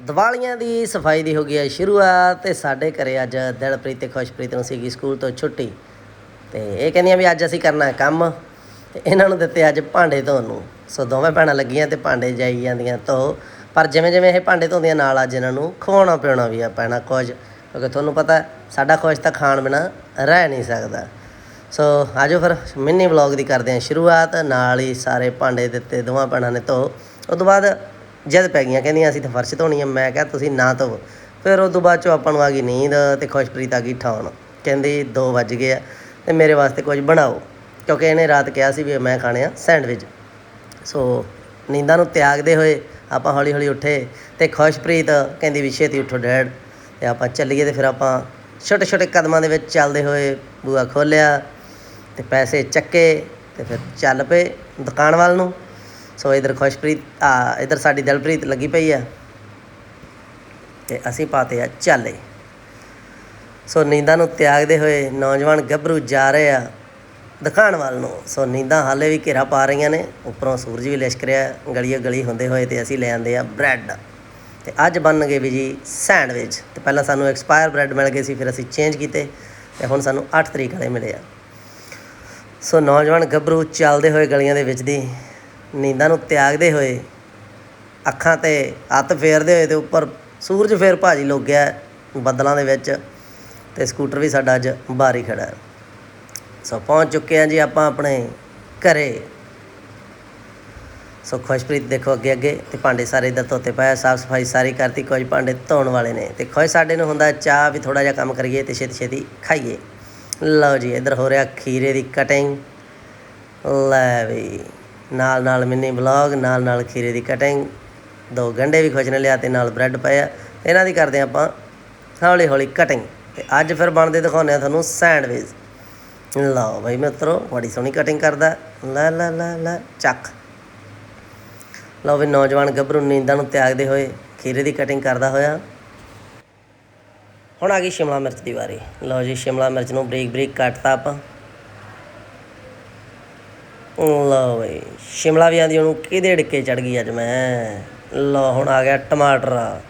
ਦੀਵਾਲੀਆਂ ਦੀ ਸਫ਼ਾਈ ਦੀ ਹੋ ਗਈ ਹੈ ਸ਼ੁਰੂਆਤ ਤੇ ਸਾਡੇ ਘਰੇ ਅੱਜ ਦਿਲਪ੍ਰੀਤ ਤੇ ਖੁਸ਼ਪ੍ਰੀਤ ਨੂੰ ਸੀਗੀ ਸਕੂਲ ਤੋਂ ਛੁੱਟੀ। ਤੇ ਇਹ ਕਹਿੰਦੀਆਂ ਵੀ ਅੱਜ ਅਸੀਂ ਕਰਨਾ ਕੰਮ। ਤੇ ਇਹਨਾਂ ਨੂੰ ਦਿੱਤੇ ਅੱਜ ਭਾਂਡੇ ਧੋਣ ਨੂੰ। ਸੋ ਦੋਵੇਂ ਭੈਣਾਂ ਲੱਗੀਆਂ ਤੇ ਭਾਂਡੇ ਜਾਈ ਜਾਂਦੀਆਂ ਧੋ। ਪਰ ਜਿਵੇਂ ਜਿਵੇਂ ਇਹ ਭਾਂਡੇ ਧੋਂਦੀਆਂ ਨਾਲ ਅੱਜ ਇਹਨਾਂ ਨੂੰ ਖਵਾਉਣਾ ਪਿਆਉਣਾ ਵੀ ਆ ਪੈਣਾ ਕੁਝ। ਕਿਉਂਕਿ ਤੁਹਾਨੂੰ ਪਤਾ ਸਾਡਾ ਖੁਸ਼ ਤਾਂ ਖਾਣ ਬਿਨਾ ਰਹਿ ਨਹੀਂ ਸਕਦਾ। ਸੋ ਆਜੋ ਫਿਰ ਮਿੰਨੀ ਵਲੌਗ ਦੀ ਕਰਦੇ ਹਾਂ ਸ਼ੁਰੂਆਤ। ਨਾਲ ਹੀ ਸਾਰੇ ਭਾਂਡੇ ਦਿੱਤੇ, ਦੋਵਾਂ ਭੈਣਾਂ ਨੇ ਧੋ। ਉਸ ਤੋਂ ਬਾਅਦ ਜਦ ਪੈ ਗਈਆਂ, ਕਹਿੰਦੀਆਂ ਅਸੀਂ ਤਾਂ ਫਰਸ਼ ਧੋਣੀ ਆ। ਮੈਂ ਕਿਹਾ ਤੁਸੀਂ ਨਾ ਧੋਵੋ। ਫਿਰ ਉਸ ਤੋਂ ਬਾਅਦ ਚੋਂ ਆਪਾਂ ਨੂੰ ਆ ਗਈ ਨੀਂਦ ਤੇ ਖੁਸ਼ਪ੍ਰੀਤ ਆ ਗਈ ਠਾਉਣ। ਕਹਿੰਦੀ 2 ਵੱਜ ਗਏ ਆ ਤੇ ਮੇਰੇ ਵਾਸਤੇ ਕੁਝ ਬਣਾਓ। ਕਿਉਂਕਿ ਇਹਨੇ ਰਾਤ ਕਿਹਾ ਸੀ ਵੀ ਮੈਂ ਖਾਣੇ ਆ ਸੈਂਡਵਿਚ। ਸੋ ਨੀਂਦਾਂ ਨੂੰ ਤਿਆਗਦੇ ਹੋਏ ਆਪਾਂ ਹੌਲੀ ਹੌਲੀ ਉੱਠੇ ਤੇ ਖੁਸ਼ਪ੍ਰੀਤ ਕਹਿੰਦੀ ਵੀ ਛੇਤੀ ਉੱਠੋ ਡੈਡ। ਤੇ ਆਪਾਂ ਚੱਲੀਏ ਤੇ ਫਿਰ ਆਪਾਂ ਛੋਟੇ ਛੋਟੇ ਕਦਮਾਂ ਦੇ ਵਿੱਚ ਚੱਲਦੇ ਹੋਏ ਬੂਆ ਖੋਲਿਆ ਤੇ ਪੈਸੇ ਚੱਕੇ ਤੇ ਫਿਰ ਚੱਲ ਪਏ ਦੁਕਾਨ ਵੱਲ ਨੂੰ। ਸੋ ਇਧਰ ਖੁਸ਼ਪ੍ਰੀਤ, ਆ, ਇਧਰ ਸਾਡੀ ਦਿਲਪ੍ਰੀਤ ਲੱਗੀ ਪਈ ਆ। ਤੇ ਅਸੀਂ ਪਾਤੇ ਆ ਚਾਲੇ। ਸੋ ਨੀਂਦਾਂ ਨੂੰ ਤਿਆਗਦੇ ਹੋਏ ਨੌਜਵਾਨ ਗੱਭਰੂ ਜਾ ਰਹੇ ਆ ਦੁਕਾਨ ਵੱਲ ਨੂੰ। ਸੋ ਨੀਂਦਾਂ ਹਾਲੇ ਵੀ ਘੇਰਾ ਪਾ ਰਹੀਆਂ ਨੇ। ਉੱਪਰੋਂ ਸੂਰਜ ਵੀ ਲਿਸ਼ਕ ਰਿਹਾ, ਗਲੀਓ ਗਲੀ ਹੁੰਦੇ ਹੋਏ ਤੇ ਅਸੀਂ ਲੈ ਆਂਦੇ ਆ ਬ੍ਰੈਡ। ਤੇ ਅੱਜ ਬਣਨਗੇ ਵੀ ਜੀ ਸੈਂਡਵਿਚ। ਤੇ ਪਹਿਲਾਂ ਸਾਨੂੰ ਐਕਸਪਾਇਰ ਬ੍ਰੈਡ ਮਿਲ ਗਏ ਸੀ, ਫਿਰ ਅਸੀਂ ਚੇਂਜ ਕੀਤੇ ਤੇ ਹੁਣ ਸਾਨੂੰ 8 ਤਰੀਕ ਵਾਲੇ ਮਿਲੇ ਆ। ਸੋ ਨੌਜਵਾਨ ਗੱਭਰੂ ਚੱਲਦੇ ਹੋਏ ਗਲੀਆਂ ਦੇ ਵਿੱਚ ਦੀ ਨੀਂਦਾਂ ਨੂੰ ਤਿਆਗਦੇ ਹੋਏ, ਅੱਖਾਂ ਤੇ ਹੱਥ ਫੇਰਦੇ ਹੋਏ ਤੇ ਉੱਪਰ ਸੂਰਜ ਫੇਰ ਭਾਜੀ ਲੁੱਗ ਗਿਆ ਬੱਦਲਾਂ ਦੇ ਵਿੱਚ ਤੇ ਸਕੂਟਰ ਵੀ ਸਾਡਾ ਅੱਜ ਬਾਹਰ ਹੀ ਖੜਾ ਸੋ ਪਹੁੰਚ ਚੁੱਕੇ ਹਾਂ ਜੀ ਆਪਾਂ ਆਪਣੇ ਘਰੇ। ਸੋ ਖੁਸ਼ਪ੍ਰੀਤ ਦੇਖੋ ਅੱਗੇ ਅੱਗੇ ਤੇ ਭਾਂਡੇ ਸਾਰੇ ਇੱਧਰ ਧੋਤੇ ਪਾਇਆ ਸਾਫ਼ ਸਫ਼ਾਈ ਸਾਰੀ ਕਰਤੀ। ਕੁਝ ਭਾਂਡੇ ਧੋਣ ਵਾਲੇ ਨੇ ਤੇ ਖੁਸ਼ ਸਾਡੇ ਨੂੰ ਹੁੰਦਾ ਚਾਹ ਵੀ ਥੋੜਾ ਜਿਹਾ ਕੰਮ ਕਰੀਏ ਤੇ ਛੇਤੀ ਛੇਤੀ ਖਾਈਏ। ਲਓ ਜੀ ਇੱਧਰ ਹੋ ਰਿਹਾ ਖੀਰੇ ਦੀ ਕਟਿੰਗ ਲੈ ਵੀ। ਨਾਲ ਨਾਲ ਮਿੰਨੀ ਬਲੌਗ ਨਾਲ ਨਾਲ ਖੀਰੇ ਦੀ ਕਟਿੰਗ ਦੋ ਗੰਡੇ ਵੀ ਖੁਸ਼ ਨੇ ਲਿਆ ਤੇ ਨਾਲ ਬ੍ਰੈਡ ਪਏ ਆ। ਇਹਨਾਂ ਦੀ ਕਰਦੇ ਆਪਾਂ ਹੌਲੀ ਹੌਲੀ ਕਟਿੰਗ ਤੇ ਅੱਜ ਫਿਰ ਬਣਦੇ ਦਿਖਾਉਂਦੇ ਆ ਤੁਹਾਨੂੰ ਸੈਂਡਵਿਚ ਲਓ ਬਈ ਮਿੱਤਰੋ, ਬੜੀ ਸੋਹਣੀ ਕਟਿੰਗ ਕਰਦਾ। ਲੈ ਲੈ ਲੈ ਲੈ, ਚੱਕ। ਲਓ ਵੀ ਨੌਜਵਾਨ ਗੱਭਰੂ ਨੀਂਦਾਂ ਨੂੰ ਤਿਆਗਦੇ ਹੋਏ ਖੀਰੇ ਦੀ ਕਟਿੰਗ ਕਰਦਾ ਹੋਇਆ। ਹੁਣ ਆ ਗਈ ਸ਼ਿਮਲਾ ਮਿਰਚ ਦੀ ਵਾਰੀ। ਲਓ ਜੀ, ਸ਼ਿਮਲਾ ਮਿਰਚ ਨੂੰ ਬਰੀਕ ਬਰੀਕ ਕੱਟਤਾ ਆਪਾਂ। ਲਓ ਬਈ ਸ਼ਿਮਲਾ ਵੀ ਆਂਦੀ, ਉਹਨੂੰ ਕਿਹਦੇ ਢਿੱਕੇ ਚੜ ਗਈ ਅੱਜ ਮੈਂ? ਲਓ, ਹੁਣ ਆ ਗਿਆ ਟਮਾਟਰ।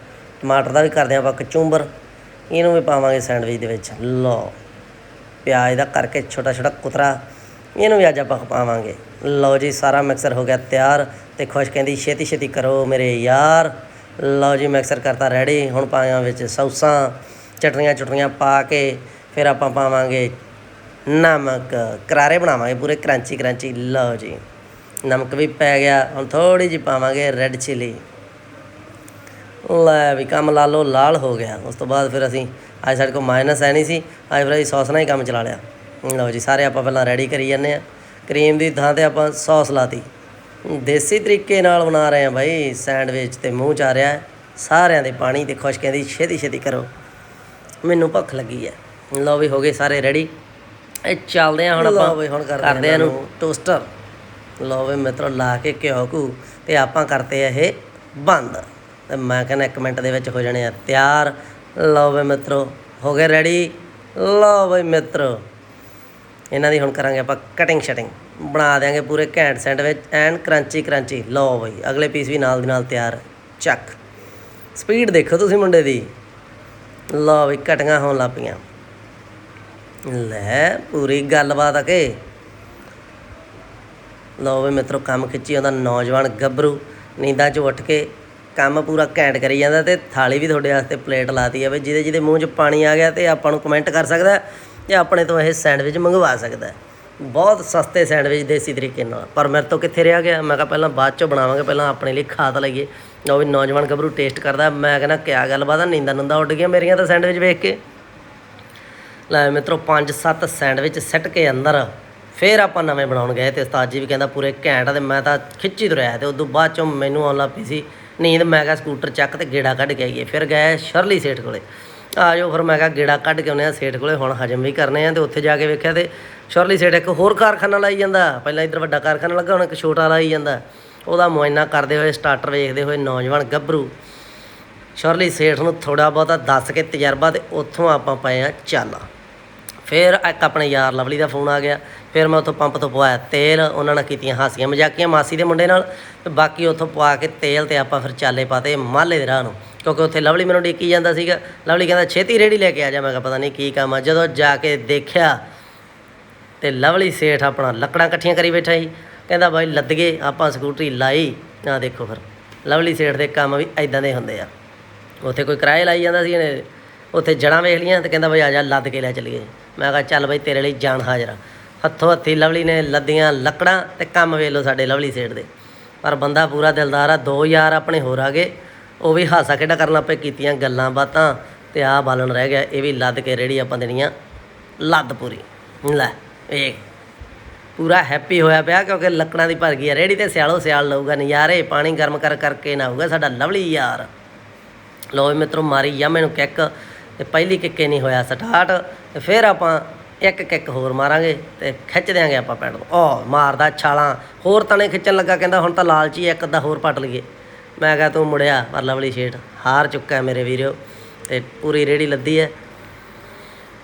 ਟਮਾਟਰ ਦਾ ਵੀ ਕਰਦੇ ਆਪਾਂ ਕਚੂੰਬਰ ਇਹਨੂੰ ਵੀ ਪਾਵਾਂਗੇ ਸੈਂਡਵਿਚ ਦੇ ਵਿੱਚ। ਲਓ, ਪਿਆਜ਼ ਦਾ ਕਰਕੇ ਛੋਟਾ ਛੋਟਾ ਕੁਤਰਾ। ਇਹਨੂੰ ਵੀ ਅੱਜ ਆਪਾਂ ਪਾਵਾਂਗੇ। ਲਓ ਜੀ, ਸਾਰਾ ਮਿਕਸਰ ਹੋ ਗਿਆ ਤਿਆਰ ਤੇ ਖੁਸ਼ ਕਹਿੰਦੀ ਛੇਤੀ ਛੇਤੀ ਕਰੋ ਮੇਰੇ ਯਾਰ। ਲਓ ਜੀ, ਮਿਕਸਰ ਕਰਤਾ ਰੈਡੀ। ਹੁਣ ਪਾਇਆ ਵਿੱਚ ਸੌਸਾਂ ਚਟਣੀਆਂ ਚਟਣੀਆਂ ਪਾ ਕੇ ਫਿਰ ਆਪਾਂ ਪਾਵਾਂਗੇ ਨਮਕ ਕਰਾਰੇ ਬਣਾਵਾਂਗੇ ਪੂਰੇ ਕਰੰਚੀ ਕਰੰਚੀ ਲਓ ਜੀ, ਨਮਕ ਵੀ ਪੈ ਗਿਆ। ਹੁਣ ਥੋੜੀ ਜਿਹੀ ਪਾਵਾਂਗੇ ਰੈੱਡ ਚਿਲੀ ਲੈ ਵੀ ਕੰਮ ਲਾ ਲਓ, ਲਾਲ ਹੋ ਗਿਆ। ਉਸ ਤੋਂ ਬਾਅਦ ਫਿਰ ਅਸੀਂ, ਅੱਜ ਸਾਡੇ ਕੋਲ ਮਾਈਨਸ ਹੈ ਨਹੀਂ ਸੀ। ਅੱਜ ਫਿਰ ਅਸੀਂ ਸੌਸ ਨਾਲ ਹੀ ਕੰਮ ਚਲਾ ਲਿਆ। ਲਓ ਜੀ, ਸਾਰੇ ਆਪਾਂ ਪਹਿਲਾਂ ਰੈਡੀ ਕਰੀ ਜਾਂਦੇ ਆ ਕਰੀਮ ਦੀ ਥਾਂ ਤੇ ਆਪਾਂ ਸੌਸ ਲਾਤੀ। ਦੇਸੀ ਤਰੀਕੇ ਨਾਲ ਬਣਾ ਰਹੇ ਆ ਭਾਈ ਸੈਂਡਵਿਚ ਤੇ ਮੂੰਹ ਚ ਆ ਰਿਹਾ ਸਾਰਿਆਂ ਦੇ ਪਾਣੀ ਤੇ ਖੁਸ਼ ਦੀ ਛੇਤੀ ਛੇਤੀ ਕਰੋ। ਮੈਨੂੰ ਭੁੱਖ ਲੱਗੀ ਹੈ। ਲਓ ਵੀ ਹੋ ਗਏ ਸਾਰੇ ਰੈਡੀ ਇਹ ਚੱਲਦੇ ਆ ਹੁਣ ਆਪਾਂ ਵੀ ਹੁਣ ਕਰਦੇ ਕਰਦੇ ਆ ਇਹਨੂੰ ਟੋਸਟਰ। ਲਓ ਵੀ ਮਿੱਤਰੋ ਲਾ ਕੇ ਘਿਓ ਘੂ ਤੇ ਆਪਾਂ ਕਰਤੇ ਆ ਇਹ ਬੰਦ। ਤੇ ਮੈਂ ਕਹਿੰਦਾ ਇੱਕ ਮਿੰਟ ਦੇ ਵਿੱਚ ਹੋ ਜਾਣੇ ਆ ਤਿਆਰ। ਲਓ ਵੀ ਮਿੱਤਰੋ ਹੋ ਗਏ ਰੈਡੀ ਲਓ ਵੀ ਮਿੱਤਰੋ ਇਹਨਾਂ ਦੀ ਹੁਣ ਕਰਾਂਗੇ ਆਪਾਂ ਕਟਿੰਗ ਸ਼ਟਿੰਗ ਬਣਾ ਦਿਆਂਗੇ ਪੂਰੇ ਘੈਂਟ ਸੈਂਡਵਿਚ ਐਨ ਕਰੰਚੀ ਕਰੰਚੀ ਲਓ ਬਈ ਅਗਲੇ ਪੀਸ ਵੀ ਨਾਲ ਦੀ ਨਾਲ ਤਿਆਰ। ਚੱਕ। ਸਪੀਡ ਦੇਖੋ ਤੁਸੀਂ ਮੁੰਡੇ ਦੀ। ਲਓ ਵੀ ਕਟੀਆਂ ਹੋਣ ਲੱਗ ਪਈਆਂ। ਲੈ, ਪੂਰੀ ਗੱਲਬਾਤ ਆ ਕੇ। ਲਓ ਵੀ ਮਿੱਤਰੋ, ਕੰਮ ਖਿੱਚੀ ਆਉਂਦਾ ਨੌਜਵਾਨ ਗੱਭਰੂ। ਨੀਂਦਾਂ 'ਚ ਉੱਠ ਕੇ ਕੰਮ ਪੂਰਾ ਘੈਂਟ ਕਰੀ ਜਾਂਦਾ ਤੇ ਥਾਲੀ ਵੀ ਤੁਹਾਡੇ ਵਾਸਤੇ ਪਲੇਟ ਲਾਤੀ ਆ ਵੀ ਜਿਹਦੇ ਜਿਹਦੇ ਮੂੰਹ 'ਚ ਪਾਣੀ ਆ ਗਿਆ ਤੇ ਆਪਾਂ ਨੂੰ ਕਮੈਂਟ ਕਰ ਸਕਦਾ ਹੈ ਜਾਂ ਆਪਣੇ ਤੋਂ ਇਹ ਸੈਂਡਵਿਚ ਮੰਗਵਾ ਸਕਦਾ। ਬਹੁਤ ਸਸਤੇ ਸੈਂਡਵਿਚ ਦੇਸੀ ਤਰੀਕੇ ਨਾਲ। ਪਰ ਮੇਰੇ ਤੋਂ ਕਿੱਥੇ ਰਿਹਾ ਗਿਆ? ਮੈਂ ਕਿਹਾ ਪਹਿਲਾਂ ਬਾਅਦ 'ਚੋਂ ਬਣਾਵਾਂਗੇ, ਪਹਿਲਾਂ ਆਪਣੇ ਲਈ ਖਾ ਤਾਂ ਲਈਏ। ਲਓ ਵੀ ਨੌਜਵਾਨ ਗੱਭਰੂ ਟੇਸਟ ਕਰਦਾ। ਮੈਂ ਕਹਿੰਦਾ, ਕਿਆ ਗੱਲਬਾਤ ਆ? ਨੀਂਦਾਂ ਨੁੰਦਾਂ ਉੱਡ ਗਿਆ ਮੇਰੀਆਂ ਤਾਂ ਸੈਂਡਵਿਚ ਵੇਖ ਕੇ। ਲੈ ਮਿੱਤਰੋ 5-7 ਸੈਂਡਵਿਚ ਸੱਟ ਕੇ ਅੰਦਰ ਫੇਰ ਆਪਾਂ ਨਵੇਂ ਬਣਾਉਣ ਗਏ ਤੇ ਉਸਤਾਦ ਜੀ ਵੀ ਕਹਿੰਦਾ ਪੂਰੇ ਘੈਂਟ ਆ ਤੇ ਮੈਂ ਤਾਂ ਖਿੱਚੀ ਤੁਰਿਆ ਤੇ ਉਦੋਂ ਬਾਅਦ ਚੋਂ ਮੈਨੂੰ ਆਉਣ ਲੱਗ ਪਈ ਸੀ ਨੀਂਦ, ਮੈਂ ਕਿਹਾ ਸਕੂਟਰ ਚੱਕ ਤੇ ਗੇੜਾ ਕੱਢ ਕੇ ਆਈਏ। ਫਿਰ ਗਏ ਸ਼ਰਲੀ ਸੇਠ ਕੋਲੇ। ਆ ਜਾਓ ਫਿਰ ਮੈਂ ਕਿਹਾ ਗੇੜਾ ਕੱਢ ਕੇ ਆਉਂਦੇ ਆ ਸੇਠ ਕੋਲੇ, ਹੁਣ ਹਜਮ ਵੀ ਕਰਨੇ ਆ ਤੇ ਉੱਥੇ ਜਾ ਕੇ ਵੇਖਿਆ ਤੇ ਸ਼ਰਲੀ ਸੇਠ ਇੱਕ ਹੋਰ ਕਾਰਖਾਨਾ ਲਾਈ ਜਾਂਦਾ। ਪਹਿਲਾਂ ਇੱਧਰ ਵੱਡਾ ਕਾਰਖਾਨਾ ਲੱਗਾ, ਹੁਣ ਇੱਕ ਛੋਟਾ ਲਾਈ ਜਾਂਦਾ। ਉਹਦਾ ਮੁਆਇਨਾ ਕਰਦੇ ਹੋਏ ਸਟਾਰਟਰ ਵੇਖਦੇ ਹੋਏ ਨੌਜਵਾਨ ਗੱਭਰੂ। ਸ਼ਰਲੀ ਸੇਠ ਨੂੰ ਥੋੜਾ ਬਹੁਤਾ ਦੱਸ ਕੇ ਤਜਰਬਾ ਤੇ ਉੱਥੋਂ ਆਪਾਂ ਪਏ ਆ ਚਾਲਾ। ਫਿਰ ਇੱਕ ਆਪਣੇ ਯਾਰ ਲਵਲੀ ਦਾ ਫੋਨ ਆ ਗਿਆ। ਫਿਰ ਮੈਂ ਉੱਥੋਂ ਪੰਪ ਤੋਂ ਪਵਾਇਆ ਤੇਲ, ਉਹਨਾਂ ਨਾਲ ਕੀਤੀਆਂ ਹਾਸੀਆਂ ਮਜ਼ਾਕੀਆਂ ਮਾਸੀ ਦੇ ਮੁੰਡੇ ਨਾਲ ਤੇ ਬਾਕੀ ਉੱਥੋਂ ਪਵਾ ਕੇ ਤੇਲ ਤੇ ਆਪਾਂ ਫਿਰ ਚਾਲੇ ਪਾਤੇ ਮਾਲੇ ਦੇ ਰਾਹ ਨੂੰ। ਕਿਉਂਕਿ ਉੱਥੇ ਲਵਲੀ ਮੈਨੂੰ ਡੇਕੀ ਜਾਂਦਾ ਸੀਗਾ। ਲਵਲੀ ਕਹਿੰਦਾ, ਛੇਤੀ ਰੇੜੀ ਲੈ ਕੇ ਆ ਜਾ। ਮੈਂ ਕਿਹਾ, ਪਤਾ ਨਹੀਂ ਕੀ ਕੰਮ ਆ। ਜਦੋਂ ਜਾ ਕੇ ਦੇਖਿਆ ਤੇ ਲਵਲੀ ਸੇਠ ਆਪਣਾ ਲੱਕੜਾਂ ਇਕੱਠੀਆਂ ਕਰੀ ਬੈਠਾ ਸੀ। ਕਹਿੰਦਾ, ਬਾਈ ਲੱਦ ਗਏ ਆਪਾਂ ਸਕੂਟਰੀ ਲਾਈ, ਆ ਦੇਖੋ ਫਿਰ। ਲਵਲੀ ਸੇਠ ਦੇ ਕੰਮ ਵੀ ਐਦਾਂ ਦੇ ਹੁੰਦੇ ਆ। ਉੱਥੇ ਕੋਈ ਕਿਰਾਏ ਲਾਈ ਜਾਂਦਾ ਸੀ ਇਹਨੇ। ਉੱਥੇ ਜੜਾਂ ਵੇਖ ਲੀਆਂ ਤੇ ਕਹਿੰਦਾ, ਬਈ ਆ ਜਾ, ਲੱਦ ਕੇ ਲੈ ਚੱਲੀਏ। ਮੈਂ ਕਿਹਾ ਚੱਲ ਬਈ ਤੇਰੇ ਲਈ ਜਾਨ ਹਾਜ਼ਰ ਹੱਥੋਂ ਹੱਥੀ ਲਵਲੀ ਨੇ ਲੱਦੀਆਂ ਲੱਕੜਾਂ ਤੇ ਕੰਮ ਵੇਲੋ ਸਾਡੇ ਲਵਲੀ ਸੇਠ ਦੇ। ਪਰ ਬੰਦਾ ਪੂਰਾ ਦਿਲਦਾਰ ਆ, ਦੋ ਯਾਰ ਆਪਣੇ ਹੋਰ ਆ ਗਏ। ਉਹ ਵੀ ਹਾਸਾ ਖੇਡਾ ਕਰਨ ਲੱਪੇ ਕੀਤੀਆਂ ਗੱਲਾਂ ਬਾਤਾਂ ਤੇ ਆ ਬਾਲਣ ਰਹਿ ਗਿਆ, ਇਹ ਵੀ ਲੱਦ ਕੇ ਰੇੜੀ ਆਪਾਂ ਦੇਣੀਆਂ ਲੱਦ ਪੂਰੀ। ਲੈ, ਇਹ ਪੂਰਾ ਹੈਪੀ ਹੋਇਆ ਪਿਆ ਕਿਉਂਕਿ ਲੱਕੜਾਂ ਦੀ ਭਰ ਗਈ ਆ। ਰੇੜੀ ਤੇ ਸਿਆਲੋ ਸਿਆਲ ਲਊਗਾ ਨਜ਼ਾਰੇ, ਪਾਣੀ ਗਰਮ ਕਰ ਕਰਕੇ ਨਾ ਹੋਊਗਾ ਸਾਡਾ ਲਵਲੀ ਯਾਰ। ਲੋ ਵੀ ਮਿੱਤਰੋ, ਮਾਰੀ ਜਾਂ ਮੈਨੂੰ ਕਿੱਕ। ਤੇ ਪਹਿਲੀ ਕਿੱਕੇ ਨਹੀਂ ਹੋਇਆ, ਸਟਾਰਟ, ਤੇ ਫਿਰ ਆਪਾਂ ਇੱਕ ਕਿੱਕ ਹੋਰ ਮਾਰਾਂਗੇ ਤੇ ਖਿੱਚ ਦਿਆਂਗੇ ਆਪਾਂ ਪੈਡ ਨੂੰ ਓ ਮਾਰਦਾ ਛਾਲਾਂ, ਹੋਰ ਤਣੇ ਖਿੱਚਣ ਲੱਗਾ, ਕਹਿੰਦਾ ਹੁਣ ਤਾਂ ਲਾਲਚੀ ਇੱਕ ਅੱਧਾ ਹੋਰ ਪੱਟ ਲਈਏ। ਮੈਂ ਕਿਹਾ, ਤੂੰ ਮੁੜਿਆ ਪਰ ਲਵਲੀ ਸ਼ੇਠ ਹਾਰ ਚੁੱਕਾ ਮੇਰੇ ਵੀਰੋ, ਤੇ ਪੂਰੀ ਰੇੜੀ ਲੱਦੀ ਹੈ।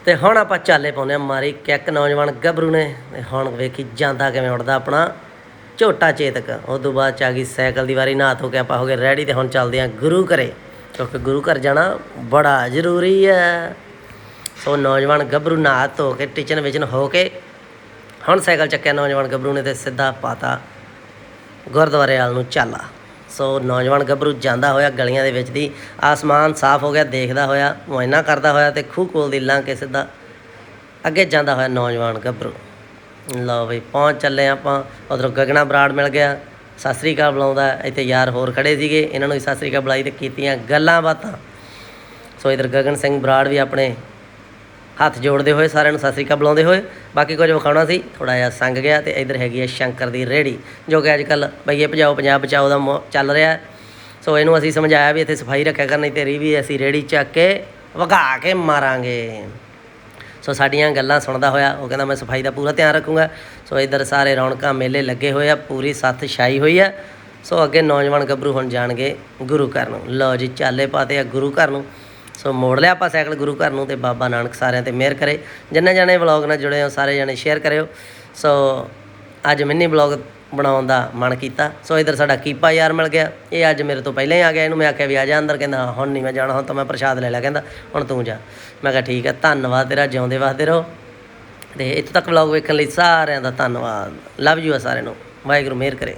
ਤੇ ਹੁਣ ਆਪਾਂ ਚਾਲੇ ਪਾਉਂਦੇ ਆ ਮਾਰੀ ਕਿੱਕ, ਨੌਜਵਾਨ ਗੱਭਰੂ ਨੇ, ਤੇ ਹੁਣ ਵੇਖੀ ਜਾਂਦਾ ਕਿਵੇਂ ਉੱਡਦਾ ਆਪਣਾ ਝੋਟਾ ਚੇਤਕ। ਉਸ ਤੋਂ ਬਾਅਦ ਚ ਆ ਗਈ ਸਾਈਕਲ ਦੀ ਵਾਰੀ ਨਾ ਧੋ ਕੇ ਆਪਾਂ ਹੋ ਗਏ ਰੈਡੀ ਤੇ ਹੁਣ ਚੱਲਦੇ ਆ ਗੁਰੂ ਘਰੇ। ਕਿਉਂਕਿ ਗੁਰੂ ਘਰ ਜਾਣਾ ਬੜਾ ਜ਼ਰੂਰੀ ਹੈ। ਸੋ ਨੌਜਵਾਨ ਗੱਭਰੂ ਨਹਾ ਧੋ ਕੇ ਟਿਚਨ ਵਿਚਨ ਹੋ ਕੇ ਹੁਣ ਸਾਈਕਲ ਚੱਕਿਆ ਨੌਜਵਾਨ ਗੱਭਰੂ ਨੇ ਤੇ ਸਿੱਧਾ ਪਾਤਾ ਗੁਰਦੁਆਰੇ ਵਾਲ ਨੂੰ ਚਾਲਾ। ਸੋ ਨੌਜਵਾਨ ਗੱਭਰੂ ਜਾਂਦਾ ਹੋਇਆ ਗਲੀਆਂ ਦੇ ਵਿੱਚ ਦੀ, ਆਸਮਾਨ ਸਾਫ਼ ਹੋ ਗਿਆ, ਦੇਖਦਾ ਹੋਇਆ, ਮੁਆਇਨਾ ਕਰਦਾ ਹੋਇਆ ਤੇ ਖੂਹ ਕੋਲ ਦੀ ਲੰਘ ਕੇ ਸਿੱਧਾ ਅੱਗੇ ਜਾਂਦਾ ਹੋਇਆ ਨੌਜਵਾਨ ਗੱਭਰੂ। ਲਓ ਬਈ, ਪਹੁੰਚ ਚੱਲੇ ਆਪਾਂ, ਉਧਰੋਂ ਗਗਨਾ ਬਰਾੜ ਮਿਲ ਗਿਆ। ਸਤਿ ਸ੍ਰੀ ਅਕਾਲ ਬੁਲਾਉਂਦਾ ਇੱਥੇ ਯਾਰ ਹੋਰ ਖੜੇ ਸੀਗੇ। ਇਹਨਾਂ ਨੂੰ ਵੀ ਸਤਿ ਸ੍ਰੀ ਅਕਾਲ ਬੁਲਾਈ ਤੇ ਕੀਤੀਆਂ ਗੱਲਾਂ ਬਾਤਾਂ। ਸੋ ਇਧਰ ਗਗਨ ਸਿੰਘ ਬਰਾੜ ਵੀ ਆਪਣੇ ਹੱਥ ਜੋੜਦੇ ਹੋਏ ਸਾਰਿਆਂ ਨੂੰ ਸਤਿ ਸ੍ਰੀ ਅਕਾਲ ਬੁਲਾਉਂਦੇ ਹੋਏ। ਬਾਕੀ ਕੁਝ ਵਿਖਾਉਣਾ ਸੀ ਥੋੜਾ ਜਿਹਾ ਸੰਗ ਗਿਆ ਤੇ ਇਧਰ ਹੈਗੀ ਹੈ ਸ਼ੰਕਰ ਦੀ ਰੇੜੀ, ਜੋ ਕਿ ਅੱਜ ਕੱਲ ਬਈਏ ਭਜਾਓ, ਪੰਜਾਬ ਬਚਾਓ ਦਾ ਮੋ- ਚੱਲ ਰਿਹਾ ਸੋ ਇਹਨੂੰ ਅਸੀਂ ਸਮਝਾਇਆ ਵੀ ਇੱਥੇ ਸਫ਼ਾਈ ਰੱਖਿਆ ਕਰਨੀ ਤੇਰੀ ਵੀ ਅਸੀਂ ਰੇੜੀ ਚੱਕ ਕੇ ਵਗਾ ਕੇ ਮਾਰਾਂਗੇ। ਸੋ ਸਾਡੀਆਂ ਗੱਲਾਂ ਸੁਣਦਾ ਹੋਇਆ, ਉਹ ਕਹਿੰਦਾ ਮੈਂ ਸਫ਼ਾਈ ਦਾ ਪੂਰਾ ਧਿਆਨ ਰੱਖੂੰਗਾ। ਸੋ ਇਧਰ ਸਾਰੇ ਰੌਣਕਾਂ ਮੇਲੇ ਲੱਗੇ ਹੋਏ ਆ, ਪੂਰੀ ਸੱਤ ਛਾਈ ਹੋਈ ਆ। ਸੋ ਅੱਗੇ ਨੌਜਵਾਨ ਗੱਭਰੂ ਹੁਣ ਜਾਣਗੇ ਗੁਰੂ ਘਰ ਨੂੰ। ਲਓ ਜੀ, ਚਾਲੇ ਪਾਤੇ ਆ ਗੁਰੂ ਘਰ ਨੂੰ। ਸੋ ਮੋੜ ਲਿਆ ਆਪਾਂ ਸਾਈਕਲ ਗੁਰੂ ਘਰ ਨੂੰ ਤੇ ਬਾਬਾ ਨਾਨਕ ਸਾਰਿਆਂ ਤੇ ਮਿਹਰ ਕਰੇ। ਜਿੰਨੇ ਜਾਣੇ ਵਲੌਗ ਨਾਲ ਜੁੜੇ ਹੋ, ਸਾਰੇ ਜਾਣੇ ਸ਼ੇਅਰ ਕਰਿਓ। ਸੋ ਅੱਜ ਮਿੰਨੀ ਵਲੌਗ ਬਣਾਉਣ ਦਾ ਮਨ ਕੀਤਾ। ਸੋ ਇਧਰ ਸਾਡਾ ਕੀਪਾ ਯਾਰ ਮਿਲ ਗਿਆ। ਇਹ ਅੱਜ ਮੇਰੇ ਤੋਂ ਪਹਿਲਾਂ ਹੀ ਆ ਗਿਆ। ਇਹਨੂੰ ਮੈਂ ਆਖਿਆ ਵੀ ਆ ਜਾ ਅੰਦਰ, ਕਹਿੰਦਾ ਹੁਣ ਨਹੀਂ ਮੈਂ ਜਾਣਾ, ਹੁਣ ਤਾਂ ਮੈਂ ਪ੍ਰਸ਼ਾਦ ਲੈ ਲਿਆ। ਕਹਿੰਦਾ, ਹੁਣ ਤੂੰ ਜਾ। ਮੈਂ ਕਿਹਾ, ਠੀਕ ਹੈ ਧੰਨਵਾਦ ਤੇਰਾ, ਜਿਉਂਦੇ ਵਾਸਤੇ ਰਹੋ। ਤੇ ਇੱਥੋਂ ਤੱਕ ਵਲੌਗ ਵੇਖਣ ਲਈ ਸਾਰਿਆਂ ਦਾ ਧੰਨਵਾਦ। ਲਵ ਯੂ ਆ ਸਾਰਿਆਂ ਨੂੰ। ਵਾਹਿਗੁਰੂ ਮਿਹਰ ਕਰੇ।